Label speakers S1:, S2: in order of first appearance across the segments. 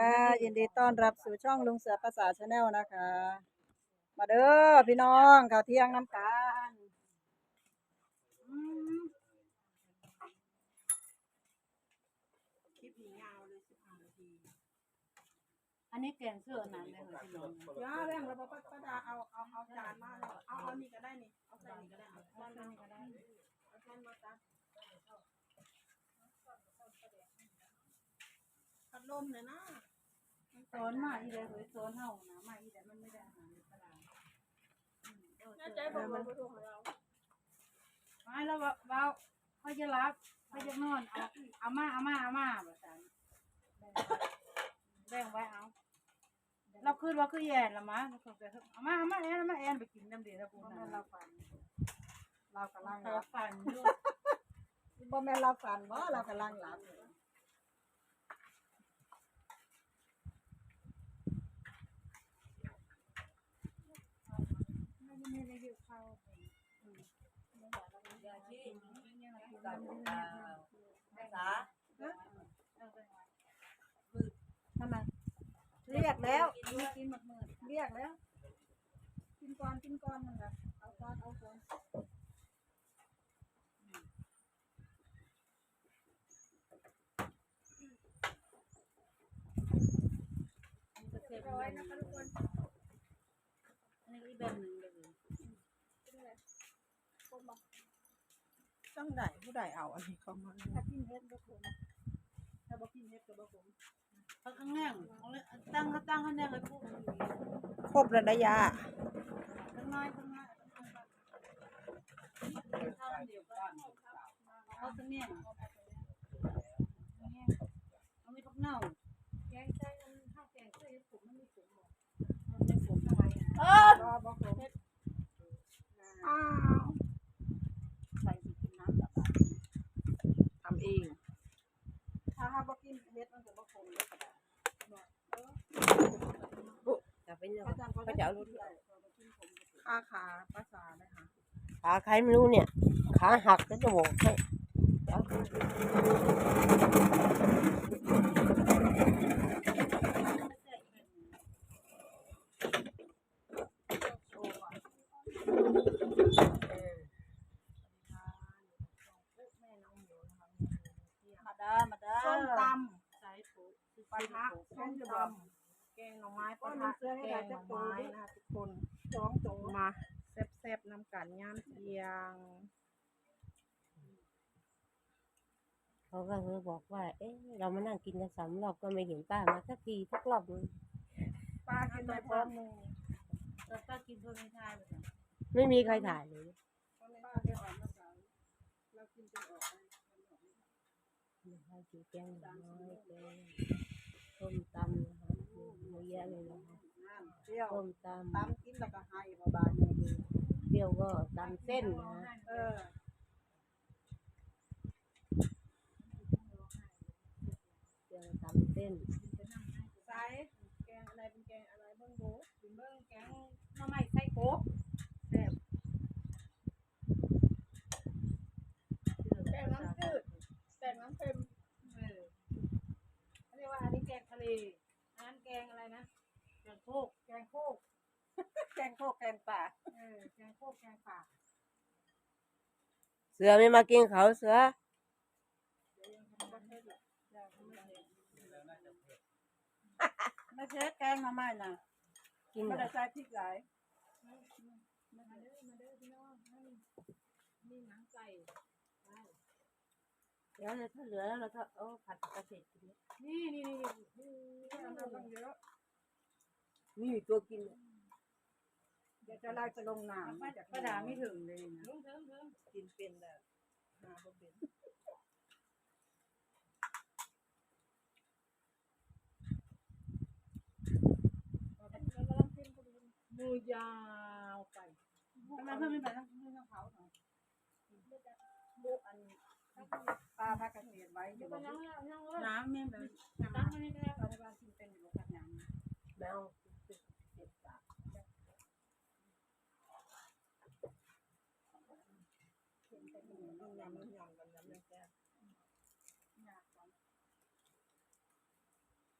S1: ค่ะยินดีต้อนรับสู่ช่องลุงเสือภาษาชาแนลนะคะ มาเด้อพี่น้องข้าวเที่ยงน้ำกันอืม
S2: คลิปนี้ยาวเลยสิบห้านาที
S3: อันนี้แกงเสื้อหนังเลยเหรอพี่น้อง
S2: ยาวแรงแล้วป้าป้าดาเอาเอาเอาจานมาเลยเอาเอานี่ก็ได้นี่เอาใส่นี่ก็ได้เอาจานนี่ก็ได้เอาจานมาจ้ะพัดลมเนี่ยนะ
S3: สอนมาอีเลยเฮ้ยสอนเฮานะมาอีแต่มันไม่ได้อาหารในตลาดอืมเออ
S2: น่ใจบอกว่าผู้ชมของเรา
S3: ไม่แล้วว่าว่าเขาจะรับเขาจะนอนเอาเอามาเอามาเอามาแบบนั้นแบ่งไว้เอา เราคืนว่าคือแย่ละมั้งเอามาเอามาแอนเอามาแอนไปกินน้ำเดือดแล้วกู
S1: บ่
S3: นะ
S1: แม่นเราฝัน เรากำลัง
S3: เรา
S1: รับ
S3: ฝันอยู่
S1: บ่แม่นเราฝันบ่เรากำลังรับ
S3: ไม่ได้อยู่เข้า
S1: ทำไมเรียกแล้ว
S3: กินหมดมือ
S1: เรียกแล้ว กินก่อนกินก่อนนั่นแหละเอาก่อนเอาก่อน
S3: เสร็จร้อยนะคะทุกคนอันนี้อีกแบบหนึ่งเลย
S2: ต้องได้ผู้ใดเอาอันนี้เข้ามา
S1: ถ้ากินเฮ็ดบ่ขมถ้าบ่กินเฮ็ดก็บ่ขม
S3: เขาข้างแง่งตั้งเขาตั้งข้างแง่งเลยพวก
S2: ครบระยะ
S3: ข้างน้อยข้างน้อยข้าวเดียวกันเขาข้างแง่งเอาไม่พักเน่าแกงใจมันข้าวแกงเคยผมมันไม่ผมหรอกมันไม่ผมเท่าไหร่
S1: เออบ่บ่ขม
S2: อ้าว
S3: ใส่กินน้ำแบบ
S2: ทำเอง
S1: ถ้าหาบ่กินเฮ็ดมันก็บ่ขมเลยก็ได้
S4: จะเป็นยัง
S1: อาจารย์เขา
S4: ก็จะเอารถ
S2: ค่าขาภาษาเลยค่ะ
S4: ขาใครไม่รู้เนี่ย ขาหักแล้วจะบอกให้
S1: มาเด้อมาเด้อ
S2: ส้มต
S3: ใส่ปุ๋ยำ
S2: ปลาทะส้มตำแกงหน่อไม้ปลาทะแกงหน่อไม้นะทุกคน
S1: สองโต
S2: มาแซ่บๆน้ำกันย่ามเที่ยง
S4: เขาก็เลยบอกว่า เอ๊ะ เรามานั่งกินกันสามรอบก็ไม่เห็นป้ามาสักทีสักรอบนึง
S2: ป้ากินไปพร้อมมือ
S3: เราก็กินเพื่อไม่ทายแบบนั้น
S4: ไม่มีใครถ่ายเลย
S1: ป้าได้ออกมาสาวเรากินจนออกไป
S4: นะคะกินแกงหน่อไม้แกงส้มตำนะคะ เยอะแยะเลยนะคะ
S1: น้ำเปรี้ยว
S4: ส้มต
S1: ตำกินแล้วก็ให้บ่บาดนี้ำ
S4: เปรี้ยวก็ตำเส้นนะ
S1: เออ
S4: เปรี้ยวตำเส้น
S2: ใส่แกงอะไรเป็นแกงอะไรเบิ้งโบ
S3: กินเบิ้งแกงหน่อไม้ไส้โกบ
S2: แกงน้ำจืดแกงน้ำเค็ม
S3: เออเขาเรียกว่าอันนี้แกงทะเล คกแกงโคก
S1: แกงโคกแกงป่า
S3: เออแกงโคกแกงป่า
S4: เสือไม่มากินเขาเสือ
S1: ไม่ใช่แกงมาใหม่น่ะ
S4: กิน
S1: ไม่
S4: เหร
S1: ได้
S4: อ
S1: ใส่พริกหลาย
S3: มาเด้อมาเด้อพี่น้องให้มีหนังไก่
S4: เดี๋ยวถ้าเหลือแล้วเราก็เอาผัดกระเทียมกิน
S3: นี่นี่นี่
S1: ทำมาตั้งเยอะ
S4: นี่ตัวกิน
S1: เดี๋ยวจะไล่ไปลงน้ำ
S3: ป้าป้าดาไม่ถึงเลยนะ
S2: กินเป็นแบบหาบ่เป็น
S3: มือยาวไปทำไมเพื่อนไม่ไปทั้งเพื่อนทั้งเขาเนาะ
S1: บุอันปลาพักกระเทียมไว้อยู่บ่
S3: ยังยังยังเลย
S2: น้ำเนี่ยแบบ
S3: ตั้งไว้นี่ก็ได้
S1: ตอนนี้ว่ากินเป็นอยู่กับหยัง
S4: แมว
S2: มันยำมันยำกันยำแซ่บ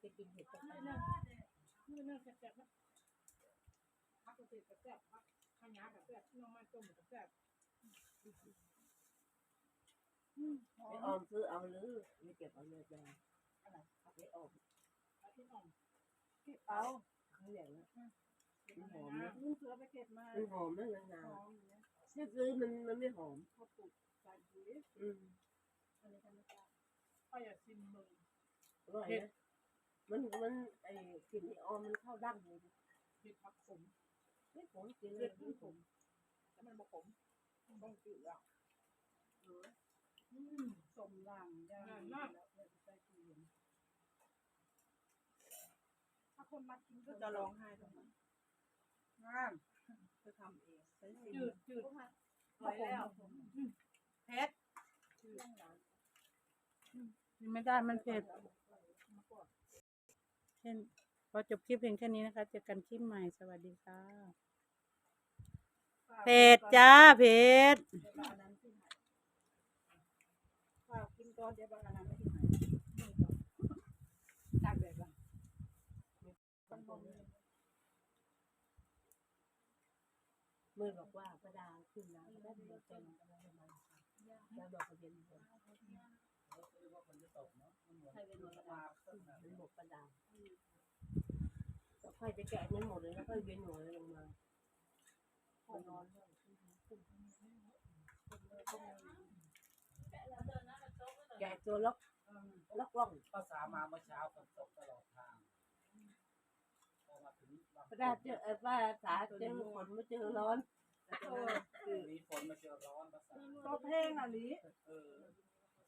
S4: จะกินเห็ดกับ
S3: นี่
S4: ปลา
S3: นะนี่นะแซ่บนะพักกระเทียมแซ่บพักข้าวเหนียวกับแซ่บน้องมันต้มกับแซ่บ
S4: ไปออมซื้อเอาหรือไม่เก็บเอาเลยจ้าอะไรเอาไปออม
S3: อาทิตย์อ่อน
S1: ที่เอา
S4: เขาใหญ่แล้วมันหอมนะ
S1: ลุงเสือไปเก็บมา
S4: มันหอมนะนาน
S1: หอมอยู่นะ
S4: ๆถ้าซื้อมันมันไม่หอม
S1: เขาปลูก ใส่ปุ๋ย
S4: อืม
S1: อันนี้ธรรมชาติ
S3: ก็อย่าซิมมึง
S4: อร่อยนะมันมันไอ้กลิ่นไอ้ออมมันเข้าดั้งเลย
S3: เห็ดผักขม
S4: ไม่ผมกินเล
S3: เห็
S4: ย
S3: ดผักขมแต่มันบกขมต้องจืดอะ
S1: อืมสมด่างย่าง
S3: มาก
S1: แล้วเลยใส่ตู้เย็น
S2: ถ้าคนมากินก็จะร้องไห้ตรงนั้น
S1: งาม
S2: จะทำเองใช้สิ่ง
S3: จืดจืด
S2: ปล่อยแล้วเพชร
S1: ไม่ได้มันเผ็ดเช่นพอจบคลิปเพียงแค่นี้นะคะเจอกันคลิปใหม่สวัสดีค่ะเผ็ดจ้าเผ็ด
S2: ข้าวกินก่อนเดี๋ยวบางอันนั้นไม่ไหนตักแบบว่ามันบ่มี
S4: มือบอกว่าประดาขึ้นน้ำได้เดียวเต็ม อะไรประมาณแล้วบอกกระเด็นเลยให้เป็นหมดประดาเป็นหมดประดาแล้วค่อยจะแกะนั้นหมดเลยแล้วค่อยเวียนหัวลงมาค่อนอนด้วยแกะตัวล็อกล็อกล่อง
S5: ภาษามาเมื่อเช้าฝนตกตลอดทางพอมาถึงบาง
S4: ประดาเจอเออป้าสาเจอฝนไม่เจอร้อน
S5: มีฝนมาเจอร้อนภาษา
S2: ตัวเพลงอะลิ
S5: เออ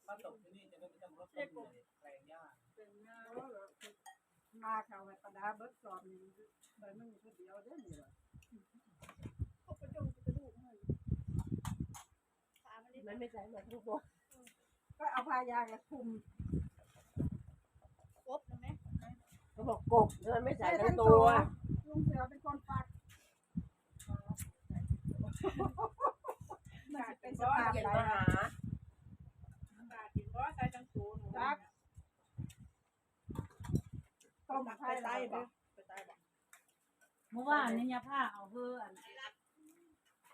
S5: ถ้าตกที่นี่จะได้ไม่ต้องรถต้นเหนื่อยแรงยาก
S1: เป็นงามาเขาให้ประดาเบิดสอบนี่ใบมันคนเดียวได้นี่ล่ะ
S4: มันไม่ใส่มาทั้งตัว
S1: ก็เอาพายางมาคลุม
S4: เขาบอกกบมันไม่ใส่ทั้งตัว
S1: ลุงเสือเป็นคนปัก มันจะเป็นสภาพ
S4: เกีย
S1: ไร
S4: มาหา
S3: ตากินก็ใส่ทั้งตัวหนู
S1: รักต้ม
S2: ตัก
S1: ไข่
S2: ไป
S1: ไร
S2: ใต้
S1: บ่
S2: บ่ไปใต้บ่
S1: เมื่อวานนี้ยาผ้าเอาเพื่อน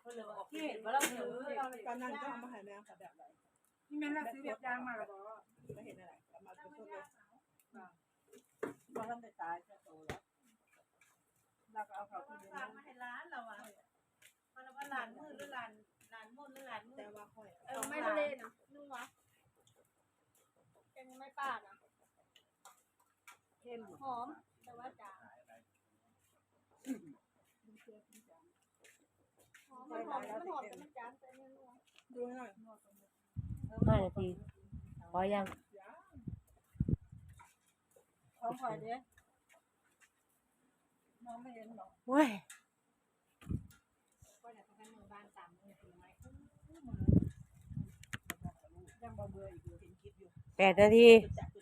S4: เขาเลยบอกที่มาแล้วถือ
S2: ตอนนั้นก็เอามาให้แม่ค่ะแบบไหน
S1: นี่แม่น่าซื้อเบียดยางมาหรอบ่
S2: ไม่เห็นอะไรเอามาเป็นต้นเลย
S1: บ่ทันได้ตายแค่โตแล้วเราก็เอาเขาที่
S3: ฝากมาให้ร้านเราอะมัน ว่าหลานมือหรือหลานหลานมุ่นหรือหลานมื
S2: แต่
S3: อ
S2: ว่าค่อย
S3: เออไม่ทะเลนะนุ่งวะแกงไม่ป้านะ
S1: เข้ม
S3: หอม แต่ว่าจางหอมมันหอมมันหอมแต่มันจางแต่เนี่ยนุ่ง
S2: ดูให้หน่อย
S4: ห้านาทีพอยัง
S1: ของข่อยเด้มองไม่เห็นหรอก
S4: เว้ย
S3: ก็อยากทำให้มือบานสามมือถือไม้
S1: ยังบ่เบื่ออีกอยู่
S2: เห็นคลิปอยู่
S4: แปดนาที
S2: จะ